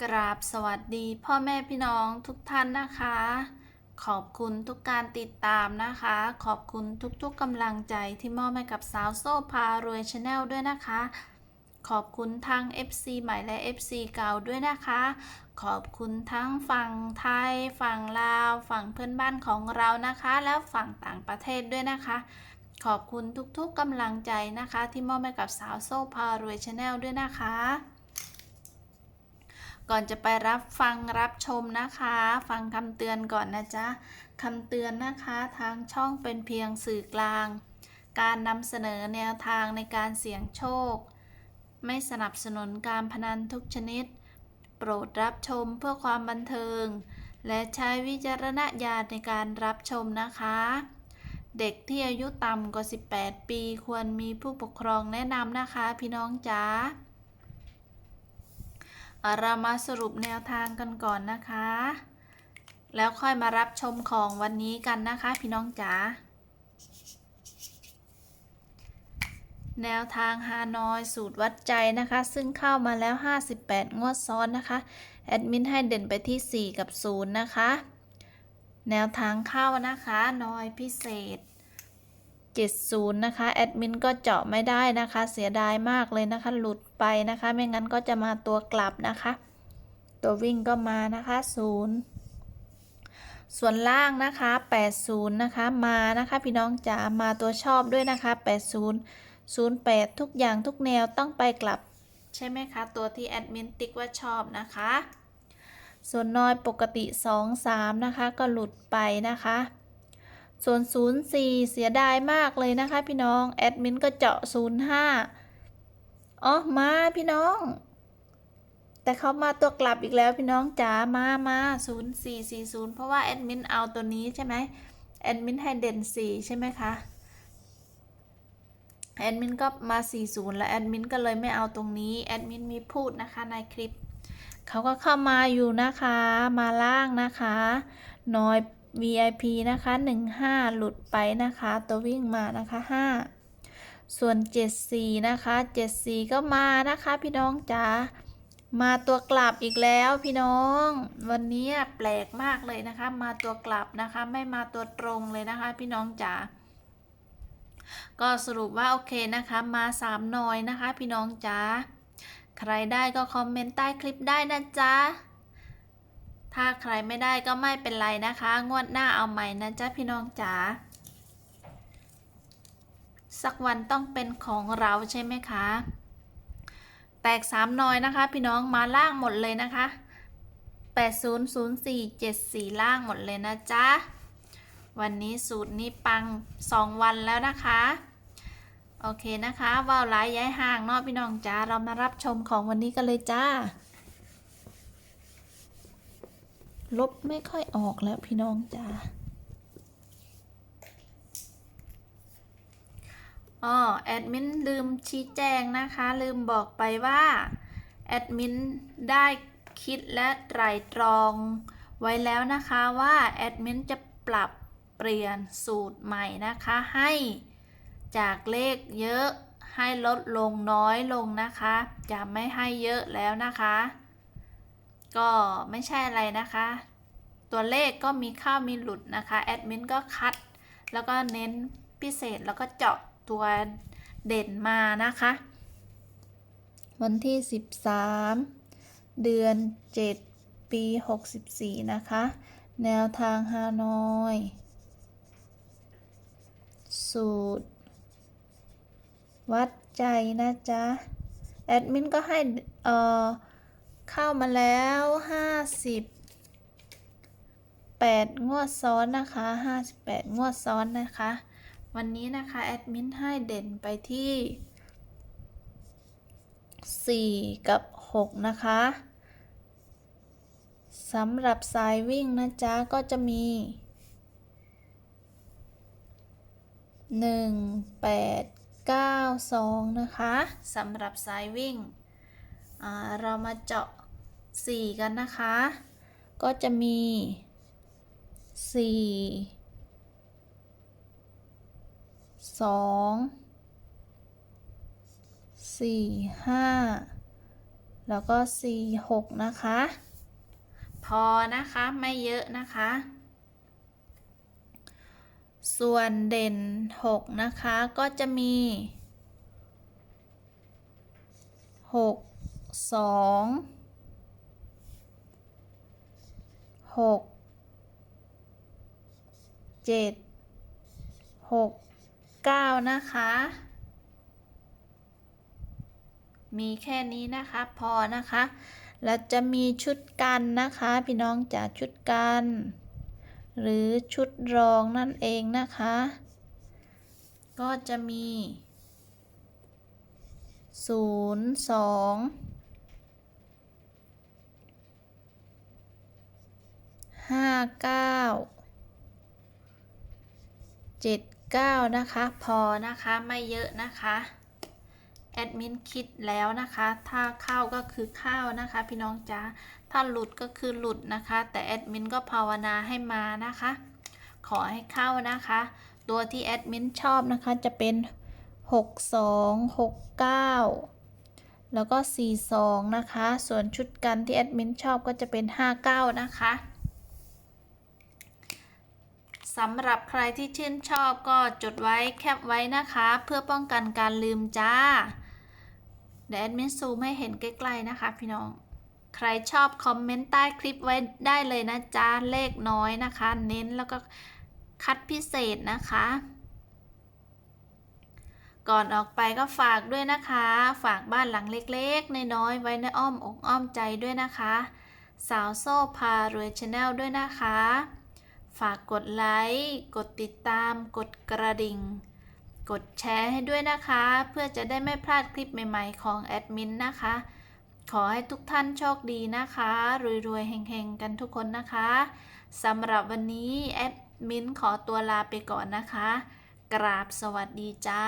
กราบสวัสดีพ่อแม่พี่น้องทุกท่านนะคะ ขอบคุณทุกการติดตามนะคะ ขอบคุณทุกๆกำลังใจที่มอบให้กับสาวโซ่พารวยชาแนลด้วยนะคะ ขอบคุณทั้ง FC ใหม่และ FC เก่าด้วยนะคะ ขอบคุณทั้งฝั่งไทย ฝั่งลาว ฝั่งเพื่อนบ้านของเรานะคะ และฝั่งต่างประเทศด้วยนะคะ ขอบคุณทุกๆกำลังใจนะคะ ที่มอบให้กับสาวโซ่พารวยชาแนลด้วยนะคะ ก่อนจะไปรับฟังรับชมนะคะ ฟังคำเตือนก่อนนะจ๊ะคำเตือนนะคะทางช่องเป็นเพียงสื่อกลาง การนำเสนอแนวทางในการเสี่ยงโชค ไม่สนับสนุนการพนันทุกชนิด โปรดรับชมเพื่อความบันเทิง และใช้วิจารณญาณในการรับชมนะคะ เด็กที่อายุต่ำกว่า 18 ปี ควรมีผู้ปกครองแนะนำนะคะ พี่น้องจ๋า เรามาสรุปแนวทางกันก่อนนะคะ แล้วค่อยมารับชมของวันนี้กันนะคะ พี่น้องจ๋าแนวทางฮานอยสูตรวัดใจนะคะ ซึ่งเข้ามาแล้ว 58 งวดซ้อนนะคะ แอดมินให้เด่นไปที่ 4 กับ 0 นะคะ แนวทางเข้านะคะนอยพิเศษ 70 นะคะ แอดมินก็เจาะไม่ได้นะคะ เสียดายมากเลยนะคะ หลุดไปนะคะ ไม่งั้นก็จะมาตัวกลับนะคะ ตัววิ่งก็มานะคะ 0 ส่วนล่างนะคะ 80 นะคะ มานะคะพี่น้องจ๋า มาตัวชอบด้วยนะคะ 80 08 ทุกอย่างทุกแนวต้องไปกลับใช่ไหมคะ ตัวที่แอดมินติ๊กว่าชอบนะคะ ส่วนน้อยปกติ 2 3 นะคะ ก็หลุดไปนะคะ ส่วน 04 เสียดายมากเลยนะคะพี่น้อง แอดมินก็เจาะ 05 อ๋อ มาพี่น้อง แต่เขามาตัวกลับอีกแล้วพี่น้องจ๋า มามา0440 เพราะว่าแอดมินเอาตัวนี้ใช่ไหมแอดมินให้เด่น 4 ใช่ไหมคะ แอดมินก็มา 40 แล้วแอดมินก็เลยไม่เอาตรงนี้ แอดมินมีพูดนะคะในคลิป เขาก็เข้ามาอยู่นะคะ มาล่างนะคะ น้อย VIP นะคะ 15 หลุดไปนะคะ ตัววิ่งมานะคะ 5 ส่วน 74 นะคะ 74 ก็มานะคะพี่น้องจ๋ามาตัวกลับอีกแล้วพี่น้อง วันนี้แปลกมากเลยนะคะ มาตัวกลับนะคะ ไม่มาตัวตรงเลยนะคะ พี่น้องจ๋าก็สรุปว่าโอเคนะคะ มา3หน่อยนะคะ พี่น้องจ๋าใครได้ก็คอมเมนต์ใต้คลิปได้นะจ๊ะ ถ้าใครไม่ได้ก็ไม่เป็นไรนะคะ งวดหน้าเอาใหม่นะจ๊ะพี่น้องจ๋า สักวันต้องเป็นของเราใช่ไหมคะ แตกสามน้อยนะคะ พี่น้องมาล่างหมดเลยนะคะ 800474 ล่างหมดเลยนะจ๊ะ วันนี้สูตรนี้ปัง 2 วันแล้วนะคะ โอเคนะคะว่าวไลย้ายห่างเนาะพี่น้องจ้าเรามารับชมของวันนี้กันเลยจ้า ลบไม่ค่อยออกแล้วพี่น้องจ้าอ๋อแอดมินลืมชี้แจงนะคะ ลืมบอกไปว่า แอดมินได้คิดและไตรตรองไว้แล้วนะคะว่าแอดมินจะปรับเปลี่ยนสูตรใหม่นะคะให้จากเลขเยอะให้ลดลงน้อยลงนะคะ จะไม่ให้เยอะแล้วนะคะ ก็ไม่ใช่อะไรนะคะ ตัวเลขก็มีข้าวมีหลุดนะคะแอดมินก็คัด แล้วก็เน้นพิเศษแล้วก็เจาะตัวเด่นมานะคะ วันที่ 13 เดือน 7 ปี 64 นะคะ แนวทางฮานอย สูตร วัดใจนะจ๊ะ แอดมินก็ให้เอ่อ เข้ามาแล้วห้าสิบแปดงวดซ้อนนะคะห้าสิบแปดงวดซ้อนนะคะ วันนี้นะคะ แอดมินให้เด่นไปที่สี่กับหกนะคะสำหรับสายวิ่งนะจ๊ะ ก็จะมีหนึ่งแปดเก้าสองนะคะสำหรับสายวิ่ง เรามาเจาะ 4 กันนะคะ ก็จะมี 4 2 4 5 แล้วก็ 4 6 นะคะ พอนะคะ ไม่เยอะนะคะ ส่วนเด่น 6 นะคะ ก็จะมี 6 2 หกเจ็ดหกเก้านะคะ มีแค่นี้นะคะพอนะคะ แล้วจะมีชุดกันนะคะ พี่น้องจาชุดกัน หรือชุดรองนั่นเองนะคะ ก็จะมีศูนย์สองห้า เก้าเจ็ดเก้านะคะ พอนะคะไม่เยอะนะคะแอดมินคิดแล้วนะคะ ถ้าเข้าก็คือเข้านะคะ พี่น้องจ๋า ถ้าหลุดก็คือหลุดนะคะ แต่แอดมินก็ภาวนาให้มานะคะ ขอให้เข้านะคะ ตัวที่แอดมินชอบนะคะจะเป็น 6 2 6 9 แล้วก็ 4 2 นะคะ ส่วนชุดกันที่แอดมินชอบก็จะเป็น 5 9 นะคะ สำหรับใครที่ชื่นชอบก็จดไว้แคปไว้นะคะ เพื่อป้องกันการลืมจ้าเดี๋ยวแอดมินซูมให้เห็นใกล้ๆนะคะพี่น้อง ใครชอบคอมเมนต์ใต้คลิปไว้ได้เลยนะจ๊ะเลขน้อยนะคะ เน้นแล้วก็คัดพิเศษนะคะ ก่อนออกไปก็ฝากด้วยนะคะ ฝากบ้านหลังเล็กๆน้อยๆไว้ในอ้อมอกอ้อมใจด้วยนะคะ สาวโซ่พารวยชาแนลด้วยนะคะ ฝากกดไลค์ กดติดตาม กดกระดิ่ง กดแชร์ให้ด้วยนะคะ เพื่อจะได้ไม่พลาดคลิปใหม่ๆของแอดมินนะคะ ขอให้ทุกท่านโชคดีนะคะ รวยๆเฮงๆ กันทุกคนนะคะสำหรับวันนี้แอดมินขอตัวลาไปก่อนนะคะ กราบสวัสดีจ้า